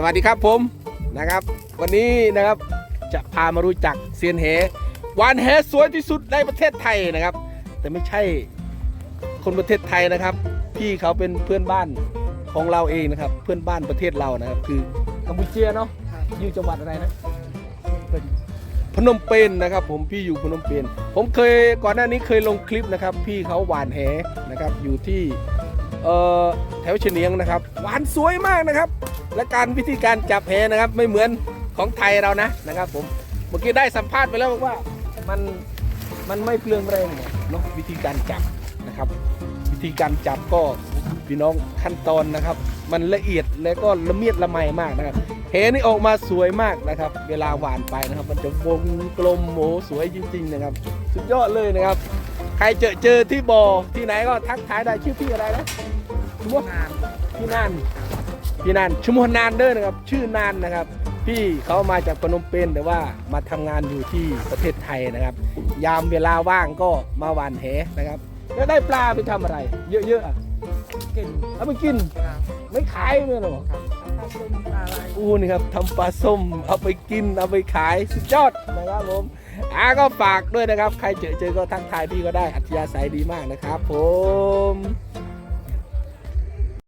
สวัสดีครับผมนะครับ วันนี้นะครับจะพามารู้จักเซียนเหวานแหสวยที่สุดในประเทศไทยนะครับ แต่ไม่ใช่คนประเทศไทยนะครับ พี่เขาเป็นเพื่อนบ้านของเราเองนะครับ เพื่อนบ้านประเทศเรานะครับ คือกัมพูเชียเนาะอยู่จังหวัดอะไรนะพนมเปญนะครับ ผมพี่อยู่พนมเปญผมเคยก่อนหน้านี้เคยลงคลิปนะครับ พี่เขาหวานแหนะครับอยู่ที่เอ่อแถวเฉนียงนะครับ หวานสวยมากนะครับ และการวิธีการจับแหนะครับ ไม่เหมือนของไทยเรานะนะครับ ผมเมื่อกี้ได้สัมภาษณ์ไปแล้วบอกว่ามันมันไม่เปลืองแรงเนาะวิธีการจับนะครับ วิธีการจับก็พี่น้องขั้นตอนนะครับ มันละเอียดและก็ละเมียดละไมมากนะครับเหนี่ออกมาสวยมากนะครับ เวลาหวานไปนะครับ มันจะวงกลมโหสวยจริง ๆ นะครับ สุดยอดเลยนะครับ ใครเจอเจอที่บ่อที่ไหนก็ทักทายได้ชื่อพี่อะไรนะชื่อว่านพี่นัน พี่นันชุมพลนานเด้อนะครับ ชื่อนานนะครับ พี่เขามาจากพนมเปญแต่ว่ามาทำงานอยู่ที่ประเทศไทยนะครับ ยามเวลาว่างก็มาหวานแหนะครับ แล้วได้ปลาไปทำอะไร เยอะๆอะกินเอาไปกินครับไม่ขายเลยเหรอครับทำส้มอะไรอู้นี่ครับทำปลาส้มเอาไปกินเอาไปขายสุดยอดนะครับผมอ่าก็ฝากด้วยนะครับ ใครเจอเจอก็ทักทายพี่ก็ได้อัธยาศัยดีมากนะครับ ผม